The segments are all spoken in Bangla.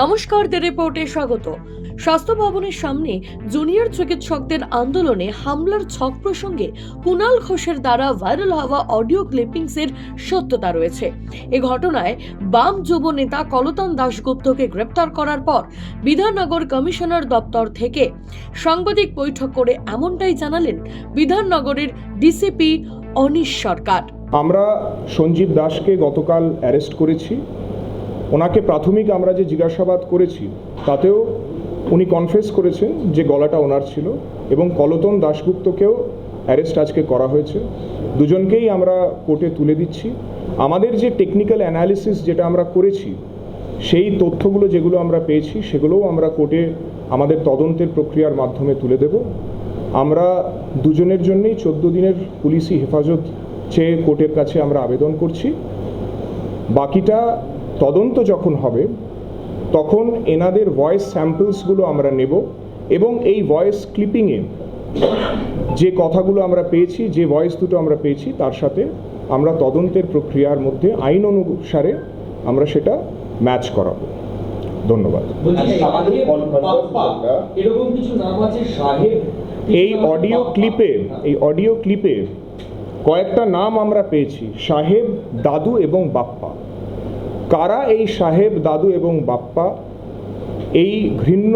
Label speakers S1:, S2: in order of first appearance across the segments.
S1: নমস্কার দ্য রিপোর্টে স্বাগত। স্বাস্থ্য ভবনের সামনে জুনিয়র চিকিৎসকদের আন্দোলনে হামলার ছক প্রসঙ্গে কুণাল ঘোষের দ্বারা ভাইরাল হওয়া অডিও ক্লিপিংসের সত্যতা রয়েছে। এ ঘটনায় বাম যুব নেতা কলতান দাশগুপ্তকে গ্রেপ্তার করার পর বিধাননগর কমিশনার দপ্তর থেকে সাংবাদিক বৈঠক করে এমনটাই জানালেন বিধাননগরের ডিসিপি অনিশ সরকার।
S2: আমরা সঞ্জীব দাসকে গতকাল অ্যারেস্ট করেছি। ওনাকে প্রাথমিক আমরা যে জিজ্ঞাসাবাদ করেছি, তাতেও উনি কনফেস করেছেন যে গলাটা ওনার ছিল এবং কলতন দাশগুপ্তকেও অ্যারেস্ট আজকে করা হয়েছে। দুজনকেই আমরা কোর্টে তুলে দিচ্ছি। আমাদের যে টেকনিক্যাল অ্যানালিসিস যেটা আমরা করেছি, সেই তথ্যগুলো যেগুলো আমরা পেয়েছি, সেগুলোও আমরা কোর্টে আমাদের তদন্তের প্রক্রিয়ার মাধ্যমে তুলে দেব। আমরা দুজনের জন্যই চোদ্দ দিনের পুলিশি হেফাজত চেয়ে কোর্টের কাছে আমরা আবেদন করছি। বাকিটা তদন্ত যখন হবে তখন এনাদের ভয়েস স্যাম্পলসগুলো আমরা নেব এবং এই ভয়েস ক্লিপিংয়ে যে কথাগুলো আমরা পেয়েছি যে ভয়েস দুটো আমরা পেয়েছি তার সাথে আমরা তদন্তের প্রক্রিয়ার মধ্যে আইন অনুসারে আমরা সেটা ম্যাচ করাবো। ধন্যবাদ।
S3: সাহেব
S2: এই অডিও ক্লিপে এই অডিও ক্লিপে কয়েকটা নাম আমরা পেয়েছি সাহেব দাদু এবং বাপ্পা। কারা এই সাহেব, দাদু এবং বাপ্পা? এই ঘৃণ্য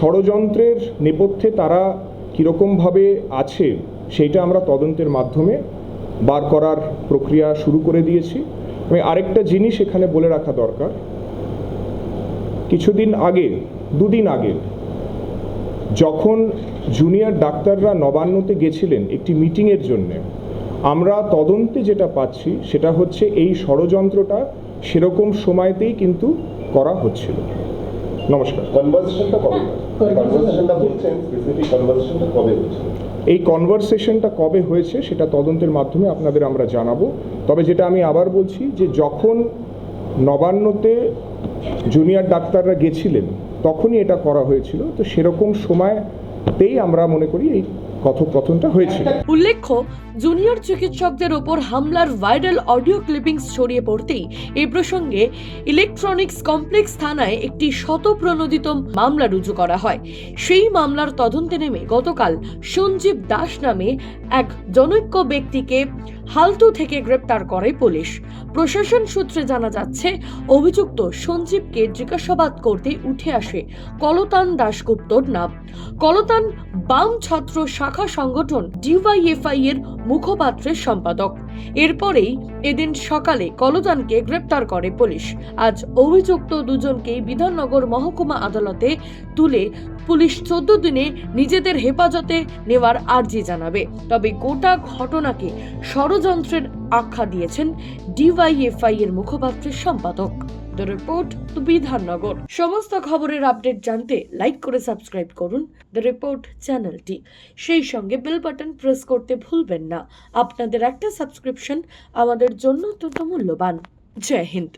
S2: ষড়যন্ত্রের নেপথ্যে তারা কীরকমভাবে আছে, সেইটা আমরা তদন্তের মাধ্যমে বার করার প্রক্রিয়া শুরু করে দিয়েছি। এবং আরেকটা জিনিস এখানে বলে রাখা দরকার। কিছুদিন আগে, দুদিন আগে, যখন জুনিয়র ডাক্তাররা নবান্নতে গেছিলেন একটি মিটিংয়ের জন্য আমরা তদন্তে যেটা পাচ্ছি সেটা হচ্ছে এই ষড়যন্ত্রটা সেরকম সময়তেই কিন্তু করা হচ্ছিল। নমস্কার।
S4: কনভারসেশনটা কবে কনভারসেশনটা বলছেন স্পেসিফিক কনভারসেশনটা কবে হচ্ছে
S2: এই কনভারসেশনটা কবে হয়েছে সেটা তদন্তের মাধ্যমে আপনাদের আমরা জানাব। তবে যেটা আমি আবার বলছি যে যখন নবান্নতে জুনিয়র ডাক্তাররা গেছিলেন তখনই এটা করা হয়েছিল। তো সেরকম সময়তেই আমরা মনে করি এই কথোপকথনটা হয়েছিল।
S1: উল্লেখ্য, জুনিয়র চিকিৎসকদের ওপর হামলার ভাইরাল অডিও ক্লিপিংস ছড়িয়ে পড়তেই এ প্রসঙ্গে ইলেকট্রনিক্স কমপ্লেক্স থানায় একটি শতপ্রণোদিত মামলা রুজু করা হয়। সেই মামলার তদন্তে নেমে গতকাল সঞ্জীব দাস নামে এক জনৈক্য ব্যক্তিকে হালতু থেকে গ্রেপ্তার করে পুলিশ। প্রশাসন সূত্রে জানা যাচ্ছে, অভিযুক্ত সঞ্জীবকে জিজ্ঞাসাবাদ করতে উঠে আসে কলতান দাশগুপ্তর নাম। কলতান বাম ছাত্র শাখা সংগঠন ডিওয়াইএফআই এর মুখপাত্রের সম্পাদক। এরপরেই এদিন সকালে কলতানকে গ্রেপ্তার করে পুলিশ। আজ অভিযুক্ত দুজনকেই বিধাননগর মহকুমা আদালতে তুলে পুলিশ চোদ্দ দিনে নিজেদের হেফাজতে নেওয়ার আর্জি জানাবে। তবে গোটা ঘটনাকে ষড়যন্ত্রের আখ্যা দিয়েছেন ডিওয়াইএফআই এর মুখপাত্রের সম্পাদক। The report Bidhannagar. সমস্ত খবরের আপডেট জানতে লাইক করে সাবস্ক্রাইব করুন দ্য রিপোর্ট চ্যানেলটি। সেই সঙ্গে বেল বাটন প্রেস করতে ভুলবেন না। আপনাদের একটা সাবস্ক্রিপশন আমাদের জন্য অত্যন্ত মূল্যবান। জয় হিন্দ।